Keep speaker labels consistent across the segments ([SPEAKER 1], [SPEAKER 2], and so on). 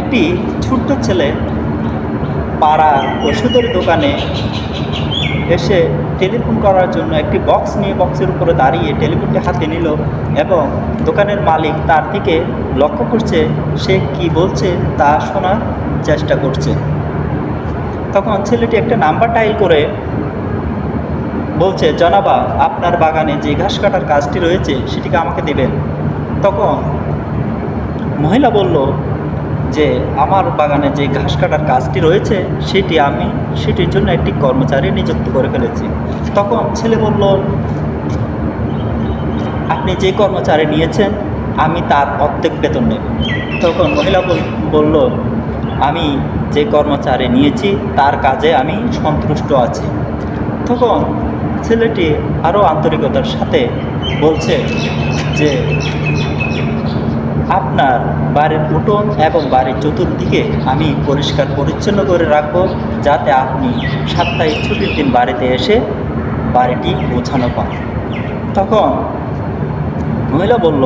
[SPEAKER 1] একটি ছোট্ট ছেলে পাড়া ওষুধের দোকানে এসে টেলিফোন করার জন্য একটি বক্স নিয়ে বক্সের উপরে দাঁড়িয়ে টেলিফোনটি হাতে নিল এবং দোকানের মালিক তার দিকে লক্ষ্য করছে, সে কি বলছে তা শোনার চেষ্টা করছে। তখন ছেলেটি একটা নাম্বার ডায়াল করে বলছে, জনাবা, আপনার বাগানে যে ঘাস কাটার কাজটি রয়েছে, সেটিকে আমাকে দেবেন। তখন মহিলা বলল যে আমার বাগানে যে ঘাস কাটার কাজটি রয়েছে, সেটি আমি, সেটির জন্য একটি কর্মচারী নিযুক্ত করে ফেলেছি। তখন ছেলে বলল, আপনি যে কর্মচারী নিয়েছেন, আমি তার অর্ধেক বেতন নেব। তখন মহিলা বল- বলল, আমি যে কর্মচারী নিয়েছি, তার কাজে আমি সন্তুষ্ট আছি। তখন ছেলেটি আরও আন্তরিকতার সাথে বলছে যে আপনার বাড়ির উঠোন এবং বাড়ির চতুর্দিকে আমি পরিষ্কার পরিচ্ছন্ন করে রাখব, যাতে আপনি সাপ্তাহিক ছুটির দিন বাড়িতে এসে বাড়িটি গোছানো পান। তখন মহিলা বলল,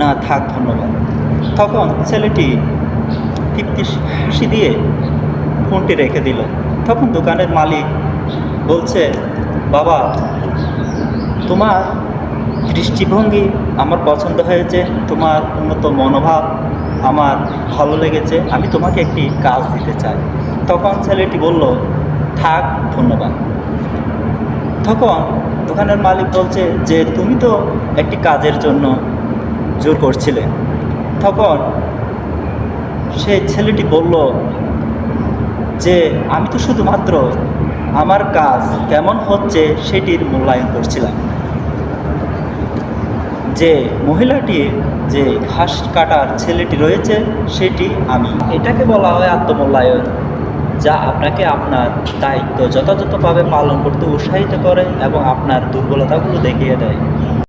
[SPEAKER 1] না, থাক, ধন্যবাদ। তখন ছেলেটি তৃপ্তি হাসি দিয়ে ফোনটি রেখে দিল। তখন দোকানের মালিক বলছে, বাবা, তোমার দৃষ্টিভঙ্গি আমার পছন্দ হয়েছে, তোমার উন্নত মনোভাব আমার ভালো লেগেছে, আমি তোমাকে একটি কাজ দিতে চাই। তখন ছেলেটি বলল, থাক, ধন্যবাদ। তখন দোকানের মালিক বলছে যে, তুমি তো একটি কাজের জন্য জোর করছিলে। তখন সেই ছেলেটি বলল, যে, আমি তো শুধুমাত্র আমার কাজ কেমন হচ্ছে সেটির মূল্যায়ন করছিলাম। যে মহিলাটি যে ঘাস কাটার ছেলেটি রয়েছে, সেটি আমি। এটাকে বলা হয় আত্মমূল্যায়ন, যা আপনাকে আপনার দায়িত্ব যথাযথভাবে পালন করতে উৎসাহিত করে এবং আপনার দুর্বলতাগুলো দেখিয়ে দেয়।